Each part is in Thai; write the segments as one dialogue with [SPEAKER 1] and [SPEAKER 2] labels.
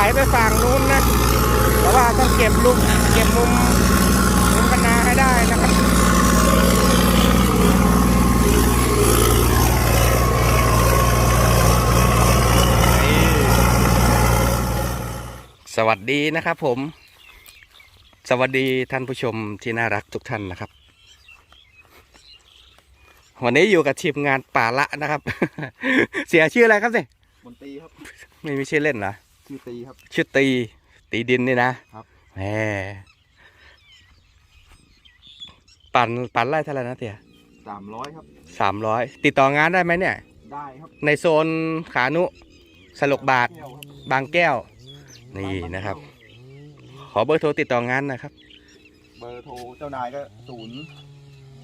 [SPEAKER 1] ลไปฝั่งนู้นนะแต่ว่าต้องเก็บลูกเก็บมุมมุมคนาให้ได้นะครับสวัสดีนะครับผม สวัสดีท่านผู้ชมที่น่ารักทุกท่านนะครับ วันนี้อยู่กับทีมงานป่าละนะครับ เสียชื่ออะไรครับเนี่ย
[SPEAKER 2] มนตรีครับ
[SPEAKER 1] ไม่มีชื่อเล่นเหรอ
[SPEAKER 2] ชื่อตีครับ
[SPEAKER 1] ชื่อตี ตีดินนี่นะครับแหมปั่นปั่นไล่เท่าไหร่นะเตี่ย
[SPEAKER 2] สามร้อยครับ
[SPEAKER 1] สามร้อยติดต่องานได้ไหมเนี่ย
[SPEAKER 2] ได้ครับ
[SPEAKER 1] ในโซนขานุสลกบาท
[SPEAKER 2] แก้วครับ
[SPEAKER 1] บางแก้ว นี่นะครับ ขอเบอร์โทรติดต่องานนะครับ
[SPEAKER 2] เบอร์โทรเจ้านายก็ศูนย์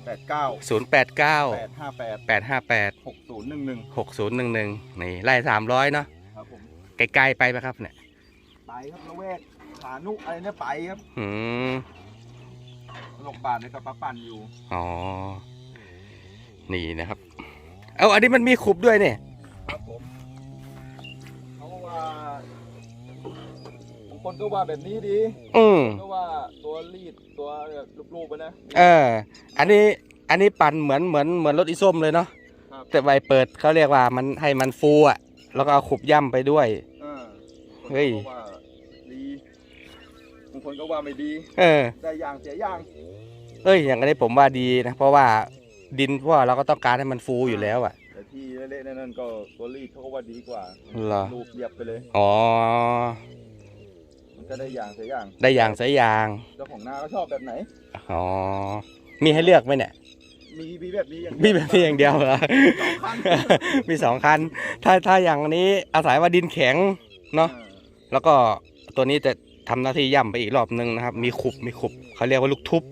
[SPEAKER 2] แปดเก้า
[SPEAKER 1] 0 8 9
[SPEAKER 2] แปดห้าแปด
[SPEAKER 1] 8 5 8
[SPEAKER 2] หกศูนย์หนึ่งหนึ่ง
[SPEAKER 1] 6 0 1 1 นี่ไล่300 เนาะ
[SPEAKER 2] ครับผม
[SPEAKER 1] ไกลๆไปไหมครับเนี่ย
[SPEAKER 2] ไปครับละแวกขานุอะไรเนี่ยไปครับ
[SPEAKER 1] อืม
[SPEAKER 2] หลกบาทในกระปะปั่นอยู่
[SPEAKER 1] อ๋อนี่นะครับ เอาอันนี้มันมีขุบด้วยเนี่ย
[SPEAKER 2] ครับผมเขาว่าบางคนก็ว่าแบบนี้ดี
[SPEAKER 1] อืม
[SPEAKER 2] ก็ว่าตัวรีดตัวแบบรูปๆไปนะ
[SPEAKER 1] เออ อันนี้อันนี้ปั่นเหมือนเหมือนเหมือนรถอีส้มเลยเนาะ
[SPEAKER 2] ครับ
[SPEAKER 1] แต่ใบเปิดเขาเรียกว่ามันให้มันฟูอะ แล้วก็เอาขุบย่ำไปด้วย
[SPEAKER 2] อ่า
[SPEAKER 1] เฮ้ย
[SPEAKER 2] บางคนก็ว่าดีบางคนก็ว่าไม่ดี
[SPEAKER 1] เออ
[SPEAKER 2] ได้อย่างเสียอย่าง
[SPEAKER 1] เอ้ย อย่างนี้ผมว่าดีนะ เพราะว่าดินเพราะว่าเราก็ต้องการให้มันฟูอยู่แล้วอะ
[SPEAKER 2] แต่ที่เละๆนั่นก็ตัวรีดเขาก็ว่าดีกว่า
[SPEAKER 1] เหรอ
[SPEAKER 2] รูปเรียบไปเลย
[SPEAKER 1] อ๋อ
[SPEAKER 2] มันก็ได้อย่างเสียอย่าง
[SPEAKER 1] ได้อย่างสายยาง
[SPEAKER 2] เจ้าของนาก็ชอบแบบไหน
[SPEAKER 1] อ๋อ มีให้เลือกไหมเนี่ย
[SPEAKER 2] มีมีแบบนี้อย่าง
[SPEAKER 1] มีแบบนี้อย่างเดียวเหรอ
[SPEAKER 2] สองคัน
[SPEAKER 1] มีสองคัน ถ้าถ้าอย่างนี้อาศัยว่าดินแข็งเนาะ แล้วก็ตัวนี้จะทำหน้าที่ย่ำไปอีกรอบนึงนะครับ มีขุบมีขุบเขาเรียกว่าลูกทุบ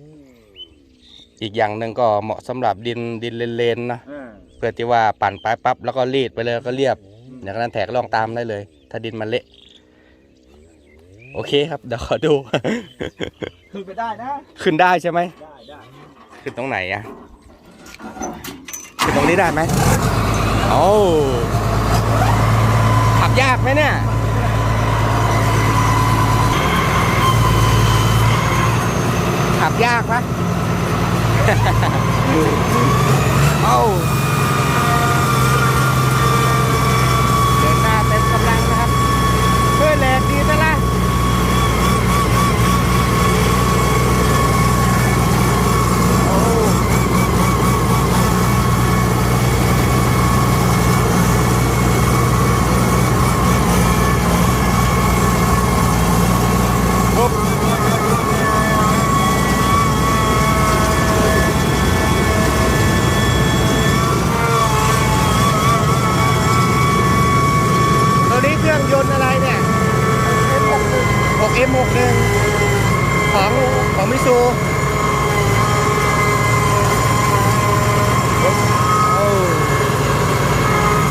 [SPEAKER 1] อีกอย่างหนึ่งก็เหมาะสำหรับดินดินเลนๆนะ
[SPEAKER 2] อ่า
[SPEAKER 1] เพื่อที่ว่าปั่นไปปั๊บแล้วก็รีดไปเลยแล้วก็เรียบอย่างนั้นแถกล่องตามได้เลย ถ้าดินมันเละ โอเคครับเดี๋ยวขอดู
[SPEAKER 2] ขึ้นไปได้นะ
[SPEAKER 1] ขึ้นได้ใช่ไหม
[SPEAKER 2] ได้ได้
[SPEAKER 1] ขึ้นตรงไหนอะขึ้น ตรงนี้ได้ไหมโอ้ขับยากไหมเนี่ยขับยากปะ โอ้เดินหน้าเต็มกำลังนะครับเพื่อแหลกดีซะละโอ้ ปุ๊บตัวนี้เครื่องยนต์อะไรเนี่ย 6M61 ของ ของมิซูโอ้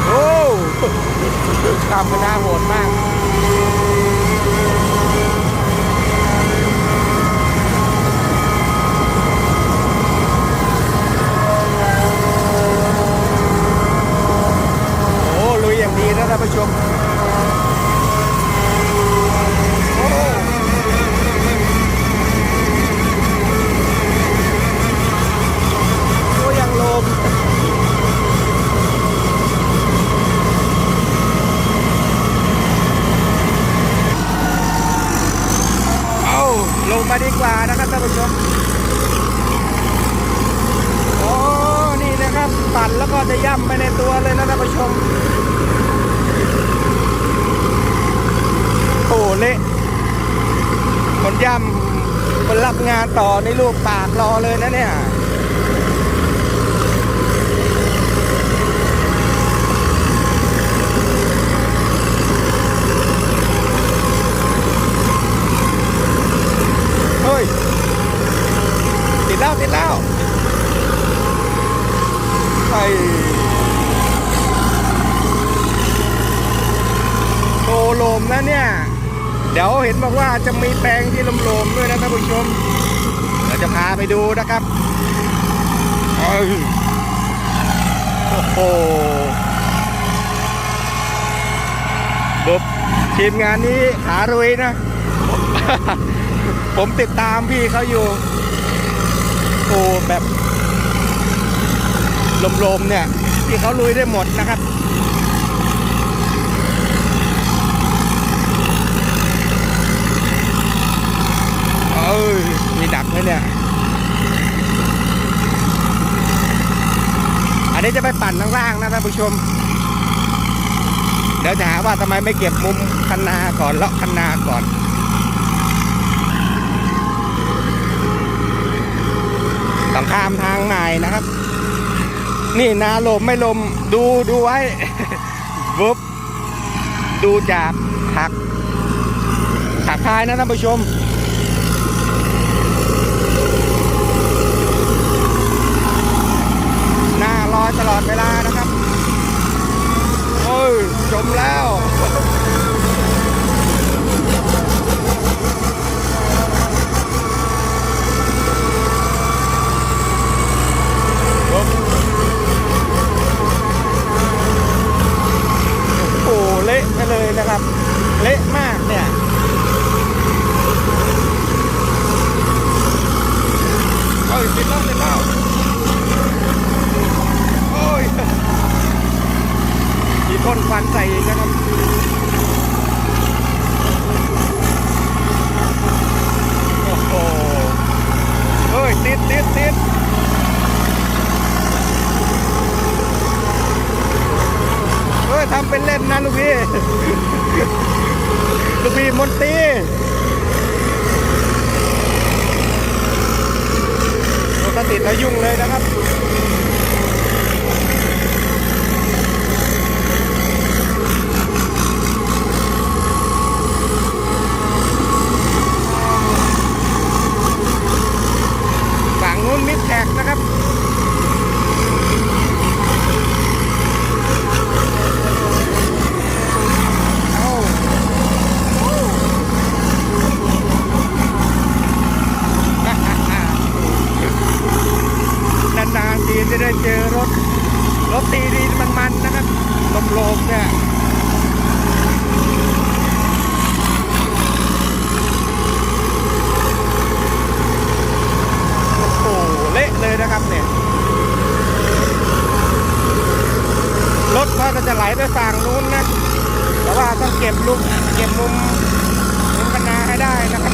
[SPEAKER 1] โอ้ทำมันน่าหัวอ้ลุยอย่างดีนะท่านผู้ชมโอ้โอ้ยังลมเอาลงมาดีกว่านะครับท่านผู้ชม โอ้ นี่นะครับ ปั่นแล้วก็จะย่ำไปในตัวเลยนะท่านผู้ชมโอ้เละคนย่ำคนรับงานต่อในลูกปากรอเลยนะเนี่ย เฮ้ย ติดแล้วติดแล้ว ไอ้โตโลม นะเนี่ย เดี๋ยวเห็นบอกว่าจะมีแปลงที่ลมโลมด้วยนะท่านผู้ชมเราจะพาไปดูนะครับโอ้โหบบทีมงานนี้ขารุยนะ ผมติดตามพี่เขาอยู่ โอ้แบบลมๆเนี่ย พี่เขาลุยได้หมดนะครับ เอ้ย มีดัก ไหมเนี่ย อันนี้จะไปปั่นข้างล่างนะท่านผู้ชม เดี๋ยวจะหาว่าทำไมไม่เก็บมุมคันนาก่อนเลาะคันนาก่อนต้องข้ามทางใหม่นะครับ นี่นาลมไม่ลมดูดูไว้วุบดูจากหักหักท้ายนะท่านผู้ชม หน้าลอยตลอดเวลานะครับ โอ้ย จมแล้ว โอ้โหเละไปเลยนะครับ เละมากเนี่ย โอ้ยติดแล้วติดแล้วโอ้ยมีพ่ นควันใส่อีกนะครับโอ้โหเฮ้ยติดติดติดเฮ้ยทำเป็นเล่นนะลูกพี่ลูกพี่มนตรีโอ้ถ้าติดแล้วยุ่งเลยนะครับ ฝั่งนู้นมิดแท็กนะครับ เอ้านานๆทีจะได้เจอรถ รถตีดีมันๆนะครับลมๆเนี่ย โอ้โห เละเลยนะครับเนี่ย รถก็จะไหลไปฝั่งนู้นนะ แต่ว่าต้องเก็บลุกเก็บมุมมุมคณาให้ได้นะครับ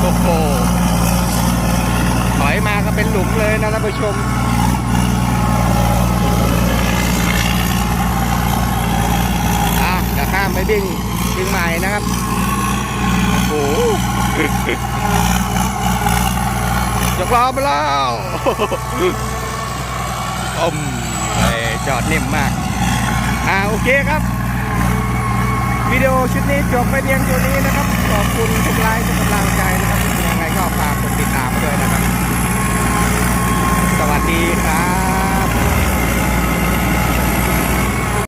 [SPEAKER 1] โอ้โหถอยมาก็เป็นหลุมเลยนะท่านผู้ชมอะเดี๋ยวข้ามไปวิ่งวิ่งใหม่นะครับ โหยกล้อมาแล้วอมไอจอดนิ่มมาก อ่าโอเคครับ วิดีโอชุดนี้จบไปเพียงตัวนี้นะครับ ขอบคุณทุกไลค์ทุกกำลังใจนะครับยังไงก็ฝากกดติดตามด้วยนะครับ สวัสดีครับ